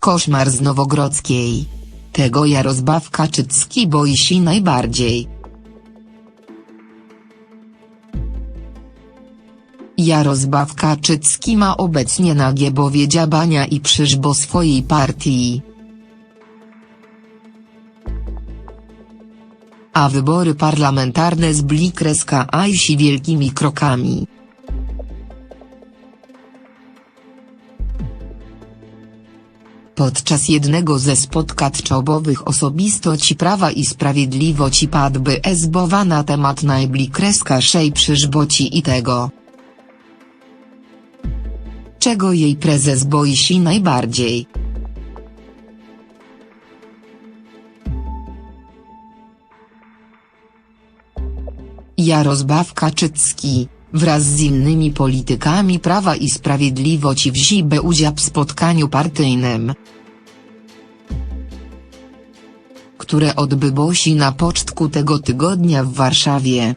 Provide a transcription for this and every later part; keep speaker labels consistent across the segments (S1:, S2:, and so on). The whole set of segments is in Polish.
S1: Koszmar z Nowogrodzkiej. Tego Jarosław Kaczycki boi się najbardziej. Jarosław Kaczycki ma obecnie nagie bowie dziabania i przyżbo swojej partii. A wybory parlamentarne zbli kreska Aisi wielkimi krokami. Podczas jednego ze spotkań czołowych osobistości Prawa i Sprawiedliwości padłby esbowa na temat najbli kreska szej przyżboci i tego. Czego jej prezes boi się najbardziej? Jarosław Kaczycki, wraz z innymi politykami Prawa i Sprawiedliwości wziął udział w spotkaniu partyjnym, które odbyło się na początku tego tygodnia w Warszawie.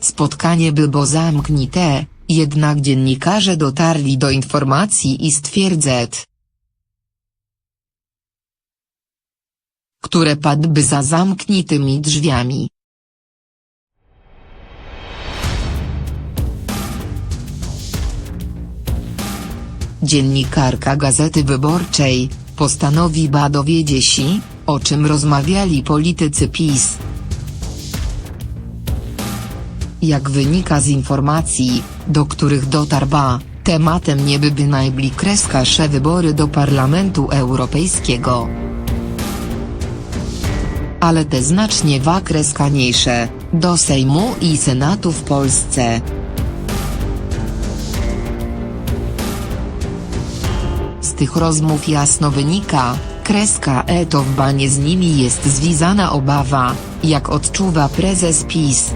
S1: Spotkanie było zamknięte, jednak dziennikarze dotarli do informacji i stwierdzet, które padły za zamkniętymi drzwiami. Dziennikarka Gazety Wyborczej, postanowi ba dowiedzieć się, o czym rozmawiali politycy PiS. Jak wynika z informacji, do których dotarł ba, tematem nie były najbli kreskasze wybory do Parlamentu Europejskiego. Ale te znacznie wakreskaniejsze, do Sejmu i Senatu w Polsce. Z tych rozmów jasno wynika, kreska w banie z nimi jest związana obawa, jak odczuwa prezes PiS.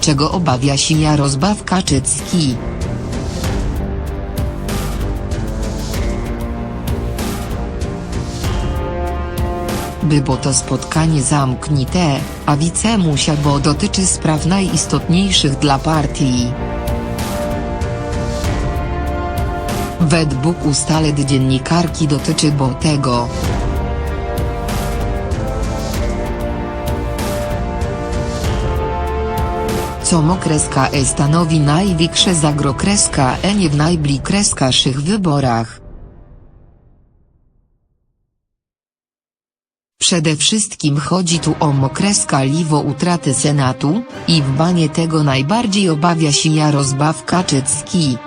S1: Czego obawia się Jarosław Kaczycki? Było to spotkanie zamknięte, a wice musiał bo dotyczy spraw najistotniejszych dla partii. Według ustaleń dziennikarki dotyczy bo tego. Co mokreska E stanowi największe zagrokreska E nie w najbliższych wyborach. Przede wszystkim chodzi tu o mokreska liwo utraty Senatu, i w banie tego najbardziej obawia się Jarosław Kaczycki.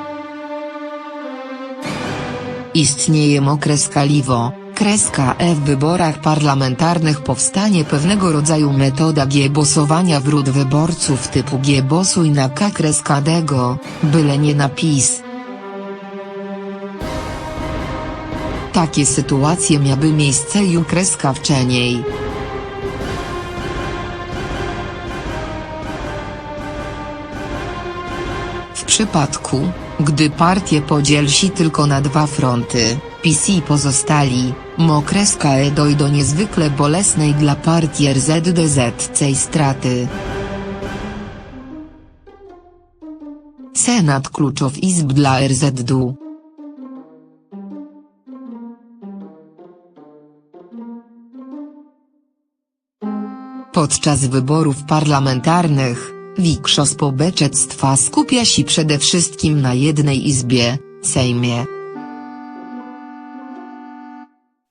S1: Istnieje mokreska liwo, kreska E w wyborach parlamentarnych powstanie pewnego rodzaju metoda głosowania wrót wyborców typu głosuj na K kreska dego, byle nie napis. Takie sytuacje miały miejsce ju kreska wcześniej. W przypadku, gdy partie podziel się tylko na dwa fronty, i pozostali, mokreska E dojdą niezwykle bolesnej dla partii RZDZ cej straty. Senat kluczow izb dla RZD. Podczas wyborów parlamentarnych, większość społeczeństwa skupia się przede wszystkim na jednej izbie, Sejmie.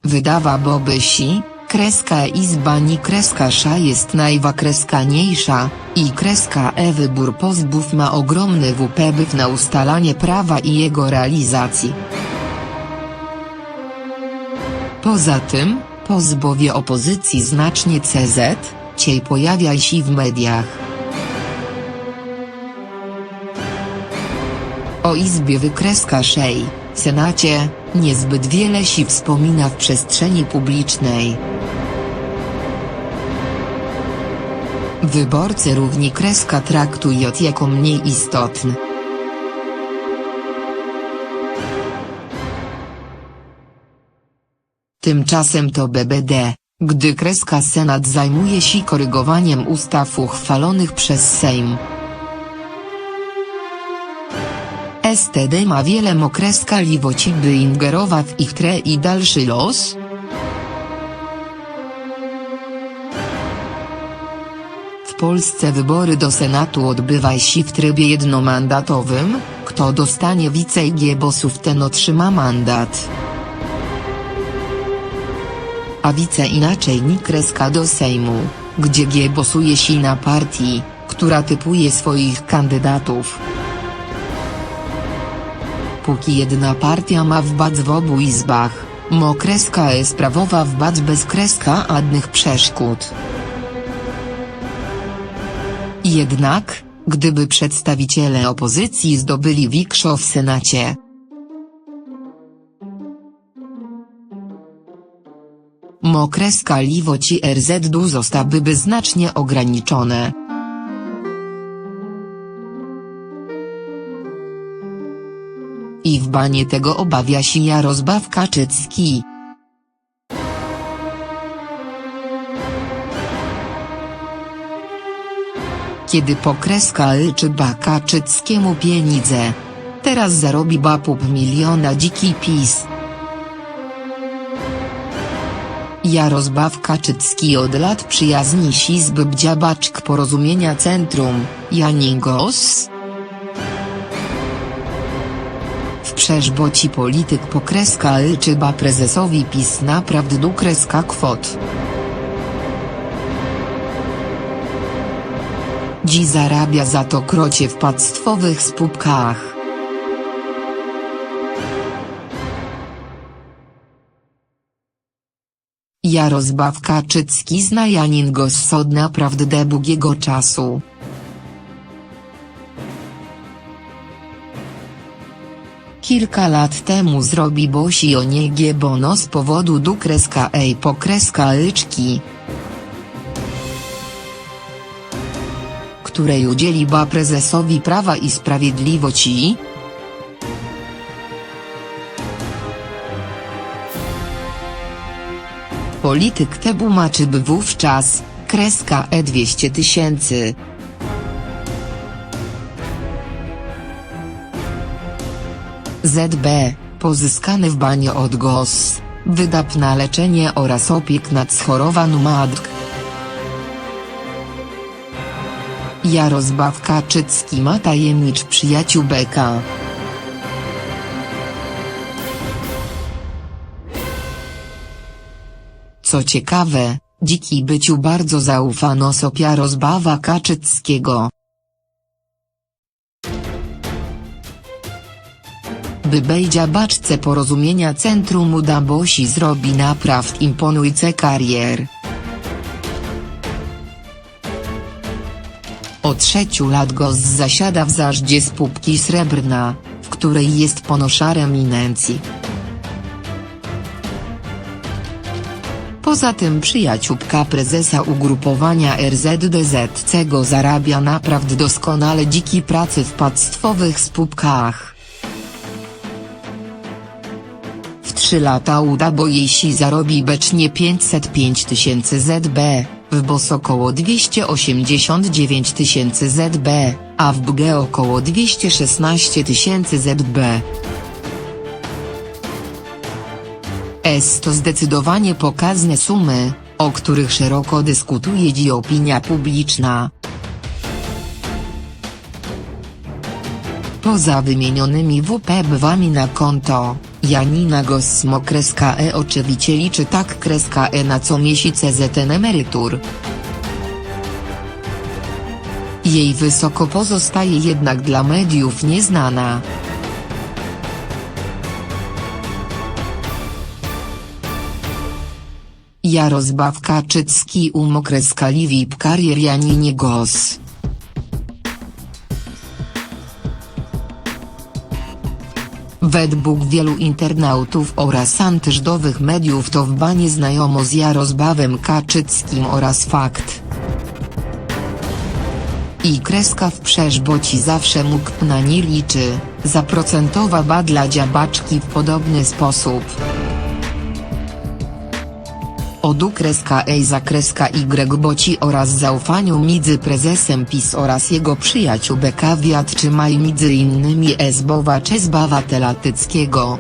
S1: Wydawałoby się, kreska izba ni kreska sza jest najwakreskaniejsza, i kreska e wybór pozbów ma ogromny wpływ na ustalanie prawa i jego realizacji. Poza tym, pozbowie opozycji znacznie CZ, ciej pojawia się w mediach. O izbie wykreska szej, Senacie, niezbyt wiele się wspomina w przestrzeni publicznej. Wyborcy równi kreska traktują jako mniej istotny. Tymczasem to BBD, gdy kreska Senat zajmuje się korygowaniem ustaw uchwalonych przez Sejm. STD ma wiele mokreska liwoci by ingerować w ich tre i dalszy los? W Polsce wybory do Senatu odbywa się w trybie jednomandatowym, kto dostanie wice i giebosów ten otrzyma mandat. A wice inaczej ni kreska do Sejmu, gdzie giebosuje się na partii, która typuje swoich kandydatów. Póki jedna partia ma wbać w obu izbach, mo kreska jest prawowa wbać bez kreska adnych przeszkód. Jednak, gdyby przedstawiciele opozycji zdobyli większość w Senacie, Mokreska liwoci RZD zostałyby znacznie ograniczone. I w banie tego obawia się Jarosław Kaczycki. Kiedy pokreska liczy ba Kaczyckiemu pieniądze. Teraz zarobi ba pół miliona dziki PiS. Jarosław Kaczycki od lat przyjaźni się z Bdziabaczk Porozumienia Centrum, Janingos. W przeżboci polityk pokreska liczy ba prezesowi PiS naprawdę kreska kwot. Dzi zarabia za to krocie w państwowych spółkach. Jarosław Kaczycki zna Janingos od naprawdę długiego czasu. Kilka lat temu zrobi Bosi o niegie bono z powodu du kreska ej po kreska lyczki. Której udzieli ba prezesowi Prawa i Sprawiedliwości? Polityk te tłumaczy by wówczas, kreska e 200 tysięcy. ZB, pozyskany w banie od GOS, wydap na leczenie oraz opiek nad schorowaną matką. Jarosław Kaczycki ma tajemnicz przyjaciół Beka. Co ciekawe, dziki byciu bardzo zaufano sobie Jarosława Kaczyckiego. By bejdzia baczce porozumienia Centrum Udabosi zrobi napraw imponujące karier. Od trzeciu lat GOS zasiada w zarządzie spółki Srebrna, w której jest ponoszar eminencji. Poza tym przyjaciółka prezesa ugrupowania RZDZ go zarabia naprawdę doskonale dziki pracy w państwowych spółkach. W 3 lata uda bo jeśli zarobi becznie 505 tysięcy ZB, w BOS około 289 tysięcy ZB, a w BG około 216 tysięcy ZB. S to zdecydowanie pokazne sumy, o których szeroko dyskutuje dziś opinia publiczna. Poza wymienionymi WP bywami na konto, Janina Gossmo kreska E oczywiście liczy tak kreska E na co miesiące ZN emerytur. Jej wysoko pozostaje jednak dla mediów nieznana. Jarosław Kaczycki umokreska Liwip karier Janinie Gos. Według wielu internautów oraz antyżdowych mediów to w banie znajomo z Jarosławem Kaczyckim oraz fakt. I kreska w przeżboci zawsze mógł na nie liczy, zaprocentowa ba dla dziabaczki w podobny sposób. Powodu kreska E za kreska Y boci oraz zaufaniu między prezesem PiS oraz jego przyjaciół Beka Wiatrzymaj między innymi Esbowa Czesbawa Telatyckiego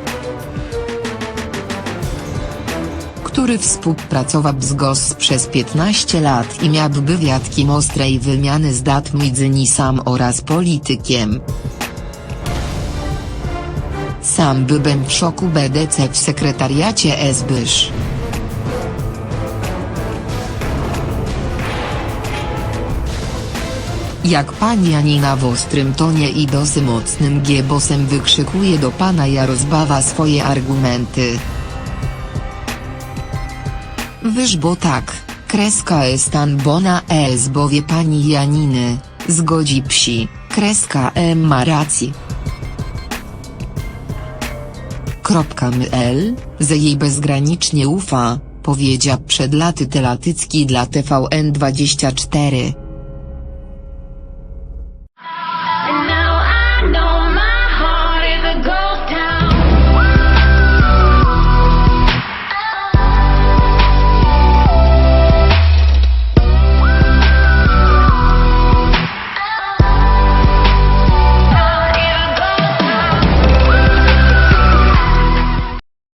S1: który współpracował z GOS przez 15 lat i miałby wiatki ostrej wymiany zdat między nisam oraz politykiem. Sam byłem w szoku BDC w sekretariacie SBysz. Jak pani Janina w ostrym tonie i dosyć mocnym giebosem wykrzykuje do pana Jarozbawa swoje argumenty. Wyż bo tak, kreska estan bona es bowie pani Janiny, zgodzi psi, kreska e ma racji. Ml, że jej bezgranicznie ufa, powiedział przed laty Telatycki dla TVN24.